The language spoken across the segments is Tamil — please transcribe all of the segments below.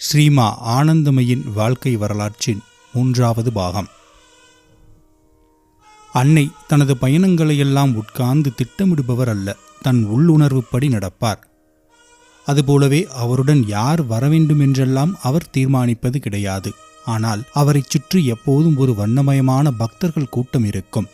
ஸ்ரீமா ஆனந்தமயின் வாழ்க்கை வரலாற்றின் மூன்றாவது பாகம். அன்னை தனது பயணங்களையெல்லாம் உட்கார்ந்து திட்டமிடுபவர் அல்ல தன் உள்ளுணர்வுப்படி நடப்பார். அதுபோலவே அவருடன் யார் வரவேண்டும் என்றெல்லாம் அவர் தீர்மானிப்பது கிடையாது. ஆனால் அவரைச் சுற்றி எப்போதும் ஒரு வண்ணமயமான பக்தர்கள் கூட்டம் இருக்கும்.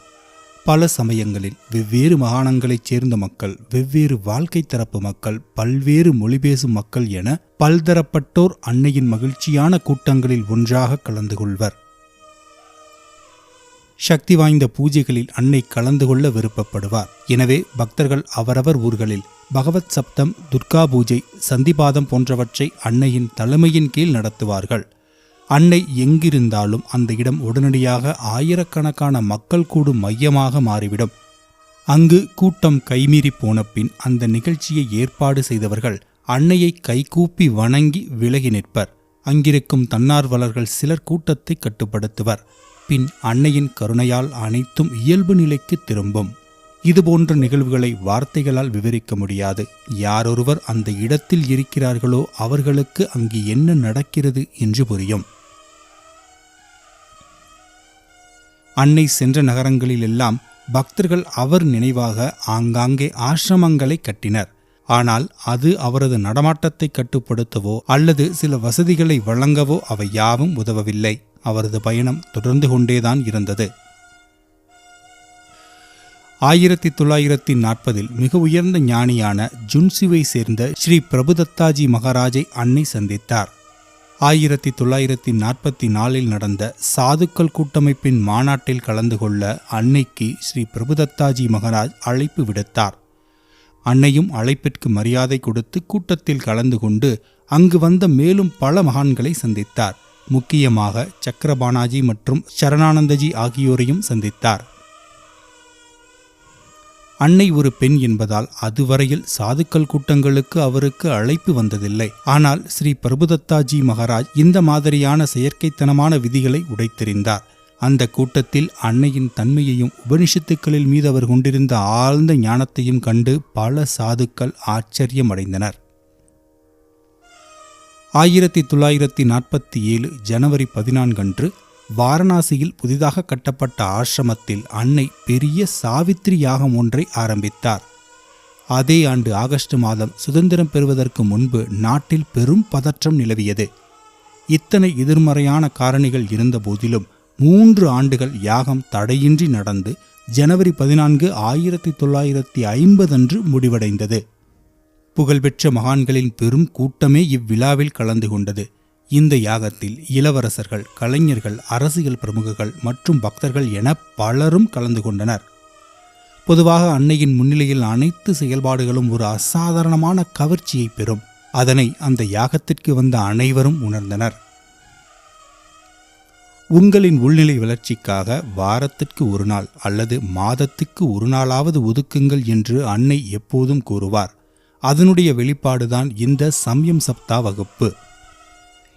பல சமயங்களில் வெவ்வேறு மாகாணங்களைச் சேர்ந்த மக்கள் வெவ்வேறு வாழ்க்கை தரப்பு மக்கள் பல்வேறு மொழி பேசும் மக்கள் என பல்தரப்பட்டோர் அன்னையின் மகிழ்ச்சியான கூட்டங்களில் ஒன்றாக கலந்து கொள்வர். சக்தி வாய்ந்த பூஜைகளில் அன்னை கலந்து கொள்ள விருப்பப்படுவார். எனவே பக்தர்கள் அவரவர் ஊர்களில் பகவத் சப்தம் துர்கா பூஜை சந்திபாதம் போன்றவற்றை அன்னையின் தலைமையின் கீழ் நடத்துவார்கள். அன்னை எங்கிருந்தாலும் அந்த இடம் உடனடியாக ஆயிரக்கணக்கான மக்கள் கூடும் மையமாக மாறிவிடும். அங்கு கூட்டம் கைமீறி போன பின் அந்த நிகழ்ச்சியை ஏற்பாடு செய்தவர்கள் அன்னையை கைகூப்பி வணங்கி விலகி நிற்பர். அங்கிருக்கும் தன்னார்வலர்கள் சிலர் கூட்டத்தை கட்டுப்படுத்துவர். பின் அன்னையின் கருணையால் அனைத்தும் இயல்பு நிலைக்கு திரும்பும். இதுபோன்ற நிகழ்வுகளை வார்த்தைகளால் விவரிக்க முடியாது. யாரொருவர் அந்த இடத்தில் இருக்கிறார்களோ அவர்களுக்கு அங்கு என்ன நடக்கிறது என்று புரியும். அன்னை சென்ற நகரங்களிலெல்லாம் பக்தர்கள் அவர் நினைவாக ஆங்காங்கே ஆசிரமங்களை கட்டினர். ஆனால் அது அவரது நடமாட்டத்தை கட்டுப்படுத்தவோ அல்லது சில வசதிகளை வழங்கவோ அவை யாவும் உதவவில்லை. அவரது பயணம் தொடர்ந்து கொண்டேதான் இருந்தது. ஆயிரத்தி தொள்ளாயிரத்தி நாற்பதில் மிக உயர்ந்த ஞானியான ஜுன்சிவை சேர்ந்த ஸ்ரீ பிரபுதத்தாஜி மகாராஜை அன்னை சந்தித்தார். ஆயிரத்தி தொள்ளாயிரத்தி நாற்பத்தி நாலில் நடந்த சாதுக்கள் கூட்டமைப்பின் மாநாட்டில் கலந்து கொள்ள அன்னைக்கு ஸ்ரீ பிரபுதத்தாஜி மகாராஜ் அழைப்பு விடுத்தார். அன்னையும் அழைப்பிற்கு மரியாதை கொடுத்து கூட்டத்தில் கலந்து கொண்டு அங்கு வந்த மேலும் பல மகான்களை சந்தித்தார். முக்கியமாக சக்கரபானாஜி மற்றும் சரணானந்தஜி ஆகியோரையும் சந்தித்தார். அன்னை ஒரு பெண் என்பதால் அதுவரையில் சாதுக்கள் கூட்டங்களுக்கு அவருக்கு அழைப்பு வந்ததில்லை. ஆனால் ஸ்ரீ பிரபுதத்தாஜி மகாராஜ் இந்த மாதிரியான செயற்கைத்தனமான விதிகளை உடைத்தெறிந்தார். அந்த கூட்டத்தில் அன்னையின் தன்மையையும் உபனிஷத்துக்களில் மீது அவர் கொண்டிருந்த ஆழ்ந்த ஞானத்தையும் கண்டு பல சாதுக்கள் ஆச்சரியமடைந்தனர். ஆயிரத்தி தொள்ளாயிரத்தி நாற்பத்தி ஏழு ஜனவரி பதினான்கன்று வாரணாசியில் புதிதாக கட்டப்பட்ட ஆசிரமத்தில் அன்னை பெரிய சாவித்திரி யாகம் ஒன்றை ஆரம்பித்தார். அதே ஆண்டு ஆகஸ்ட் மாதம் சுதந்திரம் பெறுவதற்கு முன்பு நாட்டில் பெரும் பதற்றம் நிலவியது. இத்தனை எதிர்மறையான காரணிகள் இருந்த போதிலும் மூன்று ஆண்டுகள் யாகம் தடையின்றி நடந்து ஜனவரி பதினான்கு ஆயிரத்தி தொள்ளாயிரத்தி ஐம்பது அன்று முடிவடைந்தது. புகழ்பெற்ற மகான்களின் பெரும் கூட்டமே இவ்விழாவில் கலந்து கொண்டது. இந்த யாகத்தில் இளவரசர்கள் கலைஞர்கள் அரசியல் பிரமுகர்கள் மற்றும் பக்தர்கள் என பலரும் கலந்து கொண்டனர். பொதுவாக அன்னையின் முன்னிலையில் அனைத்து செயல்பாடுகளும் ஒரு அசாதாரணமான கவர்ச்சியை பெறும். அதனை அந்த யாகத்திற்கு வந்த அனைவரும் உணர்ந்தனர். உங்களின் உள்நிலை வளர்ச்சிக்காக வாரத்திற்கு ஒரு நாள் அல்லது மாதத்துக்கு ஒரு நாளாவது ஒதுக்குங்கள் என்று அன்னை எப்போதும் கூறுவார். அதனுடைய வெளிப்பாடுதான் இந்த சம்யம் சப்தா வகுப்பு.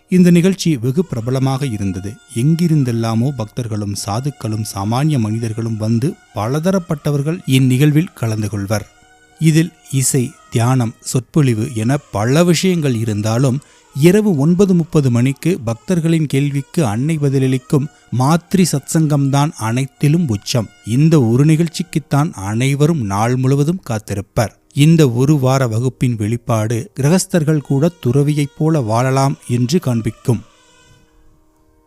இந்த நிகழ்ச்சி வெகு பிரபலமாக இருந்தது. எங்கிருந்தெல்லாமோ பக்தர்களும் சாதுக்களும் சாமானிய மனிதர்களும் வந்து பலதரப்பட்டவர்கள் இந்நிகழ்வில் கலந்து கொள்வர். இதில் இசை தியானம் சொற்பொழிவு என பல விஷயங்கள் இருந்தாலும் இரவு ஒன்பது முப்பது மணிக்கு பக்தர்களின் கேள்விக்கு அன்னை பதிலளிக்கும் மாத்ரி சத்சங்கம்தான் அனைத்திலும் உச்சம். இந்த ஒரு நிகழ்ச்சிக்குத்தான் அனைவரும் நாள் முழுவதும் காத்திருப்பர். இந்த ஒரு வார வகுப்பின் வெளிப்பாடு கிரகஸ்தர்கள் கூட துறவியைப் போல வாழலாம் என்று காண்பிக்கும்.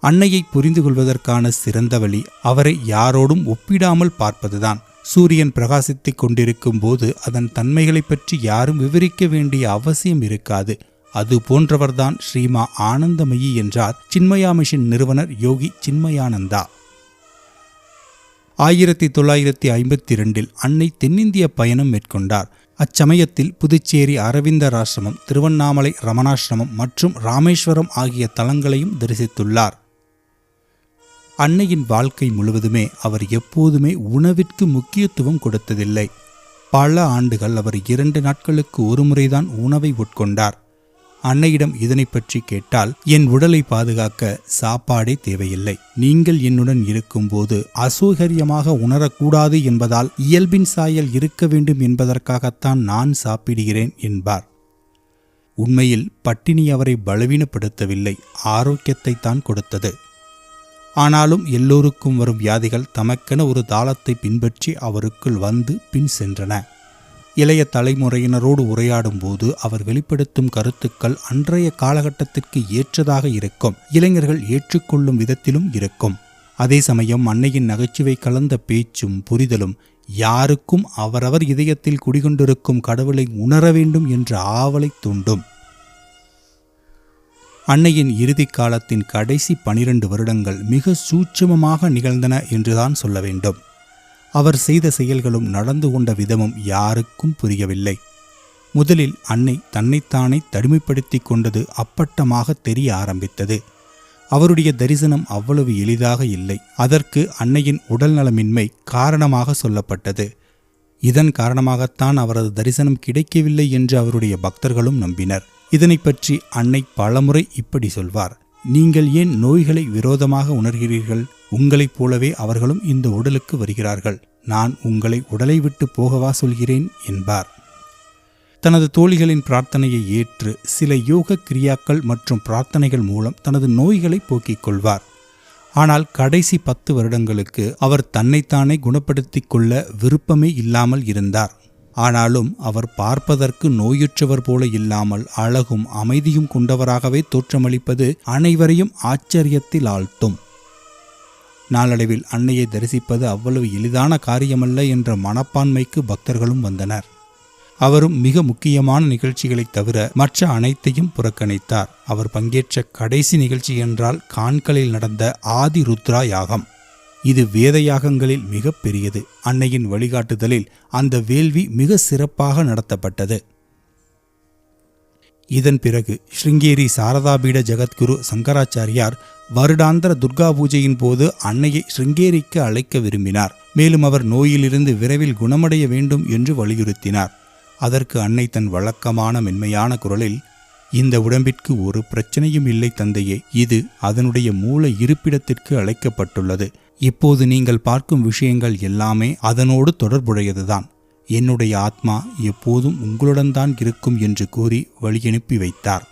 அன்னையை புரிந்து கொள்வதற்கான சிறந்த வழி அவரை யாரோடும் ஒப்பிடாமல் பார்ப்பதுதான். சூரியன் பிரகாசித்துக் கொண்டிருக்கும் போது அதன் தன்மைகளைப் பற்றி யாரும் விவரிக்க வேண்டிய அவசியம் இருக்காது. அது போன்றவர்தான் ஸ்ரீமா ஆனந்தமயி என்றார் சின்மயா மிஷன் நிறுவனர் யோகி சின்மயானந்தா. ஆயிரத்தி தொள்ளாயிரத்தி ஐம்பத்தி இரண்டில் அன்னை தென்னிந்திய பயணம் மேற்கொண்டார். அச்சமயத்தில் புதுச்சேரி அரவிந்தர் ஆசிரமம் திருவண்ணாமலை ரமணாசிரமம் மற்றும் ராமேஸ்வரம் ஆகிய தலங்களையும் தரிசித்துள்ளார். அன்னையின் வாழ்க்கை முழுவதுமே அவர் எப்போதுமே உணவிற்கு முக்கியத்துவம் கொடுத்ததில்லை. பல ஆண்டுகள் அவர் இரண்டு நாட்களுக்கு ஒரு முறைதான் உணவை உட்கொண்டார். அன்னையிடம் இதனை பற்றி கேட்டால் என் உடலை பாதுகாக்க சாப்பாடே தேவையில்லை. நீங்கள் என்னுடன் இருக்கும்போது அசௌகரியமாக உணரக்கூடாது என்பதால் இயல்பின் சாயல் இருக்க வேண்டும் என்பதற்காகத்தான் நான் சாப்பிடுகிறேன் என்பார். உண்மையில் பட்டினி அவரை பலவீனப்படுத்தவில்லை. ஆரோக்கியத்தை தான் கொடுத்தது. ஆனாலும் எல்லோருக்கும் வரும் வியாதிகள் தமக்கென ஒரு தாளத்தை பின்பற்றி அவருக்குள் வந்து பின் சென்றன. இளைய தலைமுறையினரோடு உரையாடும் போது அவர் வெளிப்படுத்தும் கருத்துக்கள் அன்றைய காலகட்டத்திற்கு ஏற்றதாக இருக்கும். இளைஞர்கள் ஏற்றுக்கொள்ளும் விதத்திலும் இருக்கும். அதே சமயம் அன்னையின் நகைச்சுவை கலந்த பேச்சும் புரிதலும் யாருக்கும் அவரவர் இதயத்தில் குடிகொண்டிருக்கும் கடவுளை உணர வேண்டும் என்ற ஆவலை தூண்டும். அன்னையின் இறுதி காலத்தின் கடைசி பனிரெண்டு வருடங்கள் மிக சூட்சமமாக நிகழ்ந்தன என்றுதான் சொல்ல வேண்டும். அவர் செய்த செயல்களும் நடந்து கொண்ட விதமும் யாருக்கும் புரியவில்லை. முதலில் அன்னை தன்னைத்தானே தனிமைப்படுத்திக் கொண்டது அப்பட்டமாக தெரிய ஆரம்பித்தது. அவருடைய தரிசனம் அவ்வளவு எளிதாக இல்லை. அதற்கு அன்னையின் உடல்நலமின்மை காரணமாக சொல்லப்பட்டது. இதன் காரணமாகத்தான் அவரது தரிசனம் கிடைக்கவில்லை என்று அவருடைய பக்தர்களும் நம்பினர். இதனை பற்றி அன்னை பலமுறை இப்படி சொல்வார். நீங்கள் ஏன் நோய்களை விரோதமாக உணர்கிறீர்கள்? உங்களைப் போலவே அவர்களும் இந்த உடலுக்கு வருகிறார்கள். நான் உங்களை உடலை விட்டு போகவா சொல்கிறேன்? என்பார். தனது தோழிகளின் பிரார்த்தனையை ஏற்று சில யோக கிரியாக்கள் மற்றும் பிரார்த்தனைகள் மூலம் தனது நோய்களை போக்கிக் கொள்வார். ஆனால் கடைசி பத்து வருடங்களுக்கு அவர் தன்னைத்தானே குணப்படுத்திக் கொள்ள விருப்பமே இல்லாமல் இருந்தார். ஆனாலும் அவர் பார்ப்பதற்கு நோயுற்றவர் போல இல்லாமல் அழகும் அமைதியும் கொண்டவராகவே தோற்றமளிப்பது அனைவரையும் ஆச்சரியத்தில் ஆழ்த்தும். நாளடைவில் அன்னையை தரிசிப்பது அவ்வளவு எளிதான காரியமல்ல என்ற மனப்பான்மைக்கு பக்தர்களும் வந்தனர். அவரும் மிக முக்கியமான நிகழ்ச்சிகளைத் தவிர மற்ற அனைத்தையும் புறக்கணித்தார். அவர் பங்கேற்ற கடைசி நிகழ்ச்சி என்றால் கான்களில் நடந்த ஆதி ருத்ரா யாகம். இது வேத யாகங்களில் மிக பெரியது. அன்னையின் வழிகாட்டுதலில் அந்த வேள்வி மிக சிறப்பாக நடத்தப்பட்டது. இதன் பிறகு ஸ்ருங்கேரி சாரதாபீட ஜெகத்குரு சங்கராச்சாரியார் வருடாந்திர துர்கா பூஜையின் போது அன்னையை ஸ்ருங்கேரிக்கு அழைக்க விரும்பினார். மேலும் அவர் நோயிலிருந்து விரைவில் குணமடைய வேண்டும் என்று வலியுறுத்தினார். அதற்கு அன்னை தன் வழக்கமான மென்மையான குரலில் இந்த உடம்பிற்கு ஒரு பிரச்சனையும் இல்லை தந்தையே இது அதனுடைய மூல இருப்பிடத்திற்கு அழைக்கப்பட்டுள்ளது. இப்போது நீங்கள் பார்க்கும் விஷயங்கள் எல்லாமே அதனோடு தொடர்புடையதுதான். என்னுடைய ஆத்மா எப்போதும் உங்களுடன் தான் இருக்கும் என்று கூறி வழியனுப்பி வைத்தார்.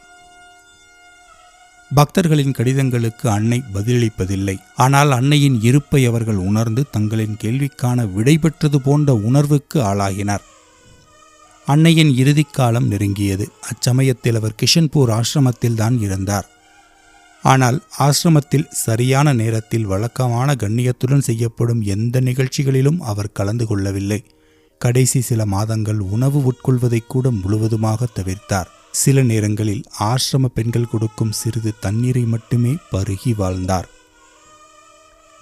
பக்தர்களின் கடிதங்களுக்கு அன்னை பதிலளிப்பதில்லை. ஆனால் அன்னையின் இருப்பை அவர்கள் உணர்ந்து தங்களின் கேள்விக்கான விடை பெற்றது போன்ற உணர்வுக்கு ஆளாகினர். அன்னையின் இறுதிக் காலம் நெருங்கியது. அச்சமயத்தில் அவர் கிஷன்பூர் ஆசிரமத்தில் தான் இருந்தார். ஆனால் ஆசிரமத்தில் சரியான நேரத்தில் வழக்கமான கண்ணியத்துடன் செய்யப்படும் எந்த நிகழ்ச்சிகளிலும் அவர் கலந்து கொள்ளவில்லை. கடைசி சில மாதங்கள் உணவு உட்கொள்வதை கூட முழுவதுமாக தவிர்த்தார். சில நேரங்களில் ஆசிரம பெண்கள் கொடுக்கும் சிறிது தண்ணீரை மட்டுமே பருகி வாழ்ந்தார்.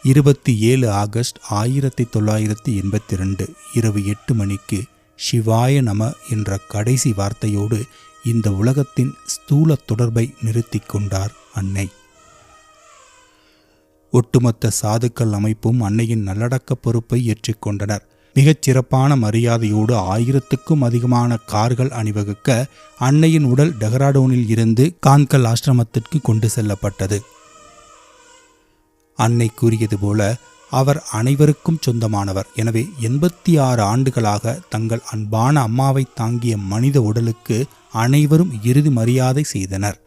இருபத்தி ஏழு ஆகஸ்ட் ஆயிரத்தி தொள்ளாயிரத்தி எண்பத்தி ரெண்டு இரவு எட்டு மணிக்கு சிவாய நம என்ற கடைசி வார்த்தையோடு இந்த உலகத்தின் ஸ்தூல தொடர்பை நிறுத்தி கொண்டார் அன்னை. ஒட்டுமொத்த சாதுக்கள் அமைப்பும் அன்னையின் நல்லடக்க பொறுப்பை ஏற்றுக்கொண்டனர் மிகச் சிறப்பான மரியாதையோடு ஆயிரத்துக்கும் அதிகமான கார்கள் அணிவகுக்க அன்னையின் உடல் டெஹ்ராடூனில் இருந்து கான்கல் ஆசிரமத்திற்கு கொண்டு செல்லப்பட்டது. அன்னை கூறியது போல அவர் அனைவருக்கும் சொந்தமானவர். எனவே எண்பத்தி ஆறு ஆண்டுகளாக தங்கள் அன்பான அம்மாவை தாங்கிய மனித உடலுக்கு அனைவரும் இறுதி மரியாதை செய்தனர்.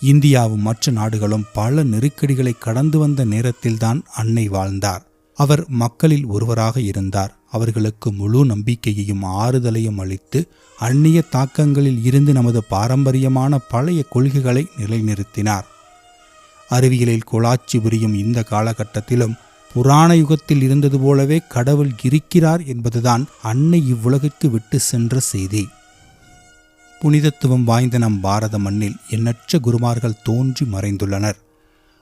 இந்தியாவும் மற்ற நாடுகளும் பல நெருக்கடிகளை கடந்து வந்த நேரத்தில்தான் அன்னை வாழ்ந்தார். அவர் மக்களில் ஒருவராக இருந்தார். அவர்களுக்கு முழு நம்பிக்கையையும் ஆறுதலையும் அளித்து அந்நிய தாக்கங்களில் இருந்து நமது பாரம்பரியமான பழைய கொள்கைகளை நிலைநிறுத்தினார். அறிவியலில் கொலாச்சி புரியும் இந்த காலகட்டத்திலும் புராண யுகத்தில் இருந்தது போலவே கடவுள் இருக்கிறார் என்பதுதான் அன்னை இவ்வுலகிற்கு விட்டு சென்ற செய்தி. புனிதத்துவம் வாய்ந்த நம் பாரத மண்ணில் எண்ணற்ற குருமார்கள் தோன்றி மறைந்துள்ளனர்.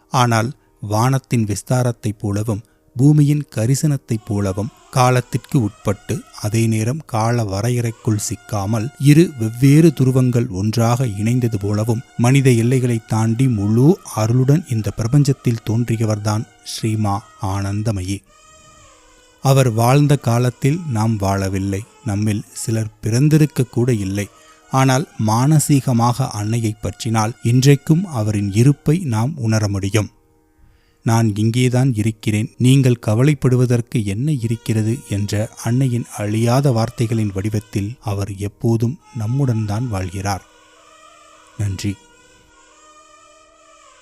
ஆனால் வானத்தின் விஸ்தாரத்தைப் போலவும் பூமியின் கரிசனத்தைப் போலவும் காலத்திற்கு உட்பட்டு அதே நேரம் கால வரையறைக்குள் சிக்காமல் இரு வெவ்வேறு துருவங்கள் ஒன்றாக இணைந்தது போலவும் மனித எல்லைகளை தாண்டி முழு அருளுடன் இந்த பிரபஞ்சத்தில் தோன்றியவர்தான் ஸ்ரீமா ஆனந்தமயி. அவர் வாழ்ந்த காலத்தில் நாம் வாழவில்லை. நம்மில் சிலர் பிறந்திருக்க கூட இல்லை. ஆனால் மானசீகமாக அன்னையை பற்றினால் இன்றைக்கும் அவரின் இருப்பை நாம் உணர முடியும். நான் இங்கேதான் இருக்கிறேன். நீங்கள் கவலைப்படுவதற்கு என்ன இருக்கிறது? என்ற அன்னையின் அழியாத வார்த்தைகளின் வடிவத்தில் அவர் எப்போதும் நம்முடன் தான் வாழ்கிறார். நன்றி.